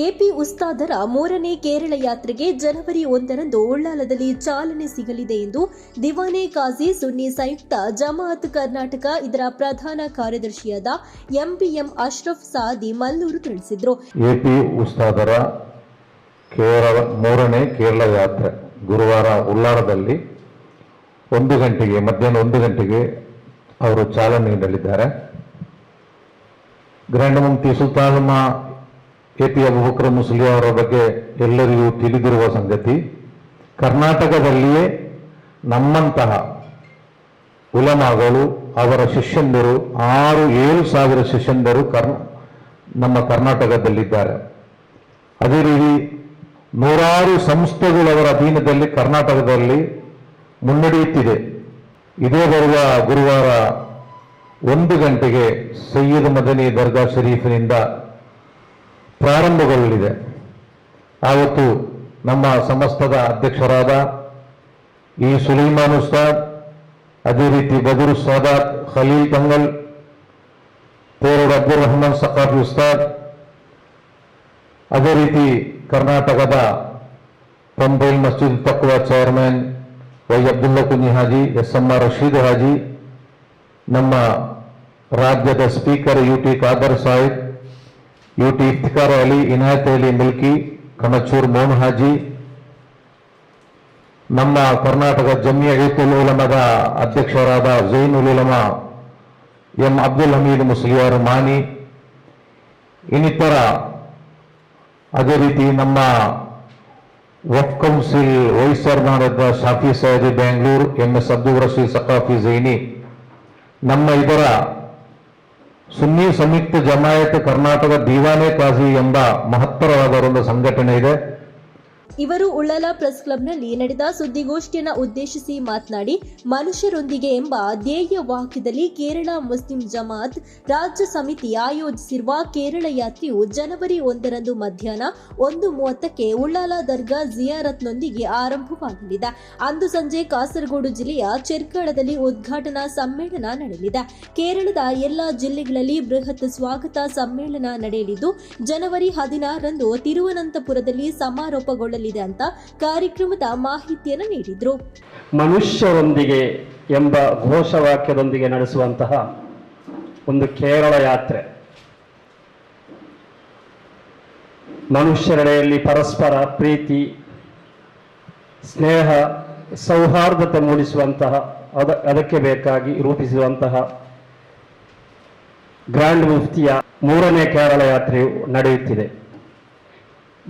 AP ಉಸ್ತಾದರ ಮೂರನೇ ಕೇರಳ ಯಾತ್ರೆಗೆ ಜನವರಿ ಒಂದರಂದು ಉಳ್ಳಾಲದಲ್ಲಿ ಚಾಲನೆ ಸಿಗಲಿದೆ ಎಂದು ದಿವಾನೆ ಕಾಜಿ ಸುನ್ನಿ ಸಂಯುಕ್ತ ಜಮಾಅತ್ ಕರ್ನಾಟಕ ಇದರ ಪ್ರಧಾನ ಕಾರ್ಯದರ್ಶಿಯಾದ ಎಂಬಿಎಂ ಅಶ್ರಫ್ ಸಾದಿ ಮಲ್ಲೂರು ತಿಳಿಸಿದರು. ಎಪಿ ಉಸ್ತಾದರ ಕೇರಳ ಮೂರನೇ ಕೇರಳ ಯಾತ್ರೆ ಗುರುವಾರ ಉಳ್ಳಾಲದಲ್ಲಿ ಒಂದು ಗಂಟೆಗೆ, ಮಧ್ಯಾಹ್ನ ಒಂದು ಗಂಟೆಗೆ ಅವರು ಚಾಲನೆ ನೀಡಲಿದ್ದಾರೆ ಗ್ರ್ಯಾಂಡ್ ಮುಂತಿ ಸುಲ್ತಾನಮ್ಮ ಎ ಪಿ ಅಬುಬಕ್ರ ಮುಸ್ಲಿ ಅವರ ಬಗ್ಗೆ ಎಲ್ಲರಿಗೂ ತಿಳಿದಿರುವ ಸಂಗತಿ, ಕರ್ನಾಟಕದಲ್ಲಿಯೇ ನಮ್ಮಂತಹ ಉಲಮಾಗಳು, ಅವರ ಶಿಷ್ಯಂದರು, ಆರು ಏಳು ಸಾವಿರ ಶಿಷ್ಯಂದರು ಕರ್ನ ನಮ್ಮ ಕರ್ನಾಟಕದಲ್ಲಿದ್ದಾರೆ. ಅದೇ ರೀತಿ ನೂರಾರು ಸಂಸ್ಥೆಗಳು ಅವರ ಅಧೀನದಲ್ಲಿ ಕರ್ನಾಟಕದಲ್ಲಿ ಮುನ್ನಡೆಯುತ್ತಿದೆ ಇದೇ ಬರುವ ಗುರುವಾರ ಒಂದು ಗಂಟೆಗೆ ಸೈಯದ್ ಮದನಿ ದರ್ಗಾ ಶರೀಫಿನಿಂದ ಪ್ರಾರಂಭಗೊಳ್ಳಲಿದೆ. ಆವತ್ತು ನಮ್ಮ ಸಮಸ್ತದ ಅಧ್ಯಕ್ಷರಾದ ಈ ಸುಲೈಮಾನ್ ಉಸ್ತಾದ್, ಅದೇ ರೀತಿ ಬದುರು ಸಾದಾತ್ ಖಲೀಲ್ ಕಂಗಲ್ ಪೇರೋಡ್ ಅಬ್ದುಲ್ ರಹಮಾನ್ ಸಕಾಫಿ ಉಸ್ತಾದ್, ಅದೇ ರೀತಿ ಕರ್ನಾಟಕದ Pambail Masjid Taqwa chairman Y Abdulla Haji S M R Rasheed Haji, ನಮ್ಮ ರಾಜ್ಯದ speaker U T Khader Sahib U T Iftikhar Ali, Inayat Ali Mulki, Kanachur Mohan Haji ನಮ್ಮ ಕರ್ನಾಟಕ ಜಮಿಯತುಲ್ ಉಲಮದ ಅಧ್ಯಕ್ಷರಾದ ಜೈನುಲ್ ಉಲಮ ಎಂ ಅಬ್ದುಲ್ ಹಮೀದ್ ಮುಸ್ಲಿಯಾರ್ ಮಾನಿ, ಇನ್ನಿತರ ಅದೇ ರೀತಿ ನಮ್ಮ Waqf council vice chairman Shafi Saidi Bengaluru, M S Abdul Rasheed Sakafi Zaini, ನಮ್ಮ ಇದರ ಸುನ್ನಿ ಸಂಯುಕ್ತ ಜಮಾಯತ್ ಕರ್ನಾಟಕ ದಿವಾನೆ ಕಾಜಿ ಎಂಬ ಮಹತ್ತರವಾದ ಒಂದು ಸಂಘಟನೆ ಇದೆ. ಇವರು ಉಳ್ಳಾಲ ಪ್ರೆಸ್ ಕ್ಲಬ್ನಲ್ಲಿ ನಡೆದ ಸುದ್ದಿಗೋಷ್ಠಿಯನ್ನು ಉದ್ದೇಶಿಸಿ ಮಾತನಾಡಿ, ಮನುಷ್ಯರೊಂದಿಗೆ ಎಂಬ ಧ್ಯೇಯ ವಾಕ್ಯದಲ್ಲಿ ಕೇರಳ ಮುಸ್ಲಿಂ ಜಮಾತ್ ರಾಜ್ಯ ಸಮಿತಿ ಆಯೋಜಿಸಿರುವ ಕೇರಳ ಯಾತ್ರೆಯು ಜನವರಿ ಒಂದರಂದು ಮಧ್ಯಾಹ್ನ ಒಂದು ಮೂವತ್ತಕ್ಕೆ ಉಳ್ಳಾಲ ದರ್ಗಾ ಜಿಯಾರತ್ನೊಂದಿಗೆ ಆರಂಭವಾಗಲಿದೆ. ಅಂದು ಸಂಜೆ ಕಾಸರಗೋಡು ಜಿಲ್ಲೆಯ ಚೆರ್ಕಳದಲ್ಲಿ ಉದ್ಘಾಟನಾ ಸಮ್ಮೇಳನ ನಡೆಯಲಿದೆ. ಕೇರಳದ ಎಲ್ಲಾ ಜಿಲ್ಲೆಗಳಲ್ಲಿ ಬೃಹತ್ ಸ್ವಾಗತ ಸಮ್ಮೇಳನ ನಡೆಯಲಿದ್ದು, ಜನವರಿ ಹದಿನಾರರಂದು ತಿರುವನಂತಪುರದಲ್ಲಿ ಸಮಾರೋಪಗೊಳ್ಳಲಿದೆ. ಅಂತ ಕಾರ್ಯಕ್ರಮದ ಮಾಹಿತಿಯನ್ನು ನೀಡಿದರು. ಮನುಷ್ಯರೊಂದಿಗೆ ಎಂಬ ಘೋಷವಾಕ್ಯದೊಂದಿಗೆ ನಡೆಸುವಂತಹ ಒಂದು ಕೇರಳ ಯಾತ್ರೆ. ಮನುಷ್ಯರೆಡೆಯಲ್ಲಿ ಪರಸ್ಪರ ಪ್ರೀತಿ, ಸ್ನೇಹ, ಸೌಹಾರ್ದತೆ ಮೂಡಿಸುವಂತಹ, ಅದ, ಅದಕ್ಕೆ ಬೇಕಾಗಿ ರೂಪಿಸಿರುವಂತಹ ಗ್ರ್ಯಾಂಡ್ ಮುಫ್ತಿಯ ಮೂರನೇ ಕೇರಳ ಯಾತ್ರೆಯು ನಡೆಯುತ್ತಿದೆ.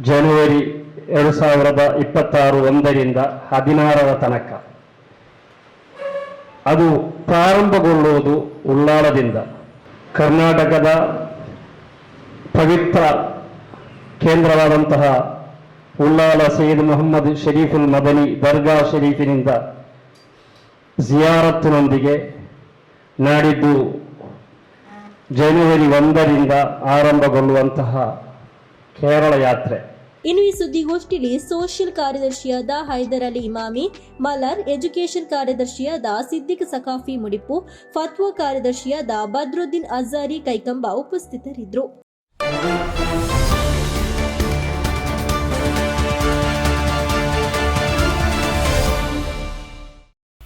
ಜನವರಿ ಎರಡು ಸಾವಿರದ ಇಪ್ಪತ್ತಾರು ಒಂದರಿಂದ ಹದಿನಾರರ ತನಕ. ಅದು ಪ್ರಾರಂಭಗೊಳ್ಳುವುದು ಉಳ್ಳಾಲದಿಂದ ಕರ್ನಾಟಕದ ಪವಿತ್ರ ಕೇಂದ್ರವಾದಂತಹ ಉಳ್ಳಾಲ ಸೈಯದ್ ಮೊಹಮ್ಮದ್ ಶರೀಫುಲ್ ಮದನಿ ದರ್ಗಾ ಶರೀಫಿನಿಂದ ಜಿಯಾರತ್ತಿನೊಂದಿಗೆ ನಾಡಿದ್ದು ಜನವರಿ ಒಂದರಿಂದ ಆರಂಭಗೊಳ್ಳುವಂತಹ ಕೇರಳ ಯಾತ್ರೆ. ಇನ್ನು ಈ ಸುದ್ದಿಗೋಷ್ಠಿಯಲ್ಲಿ ಸೋಷಿಯಲ್ ಕಾರ್ಯದರ್ಶಿಯಾದ ಹೈದರ್ ಅಲಿ ಇಮಾಮಿ ಮಲರ್ ಎಜುಕೇಷನ್ ಕಾರ್ಯದರ್ಶಿಯಾದ ಸಿದ್ದಿಕ್ ಸಕಾಫಿ ಮುಡಿಪು, ಫತ್ವಾ ಕಾರ್ಯದರ್ಶಿಯಾದ ಬದ್ರುದ್ದೀನ್ ಅಜಾರಿ ಕೈಕಂಬ ಉಪಸ್ಥಿತರಿದ್ದರು.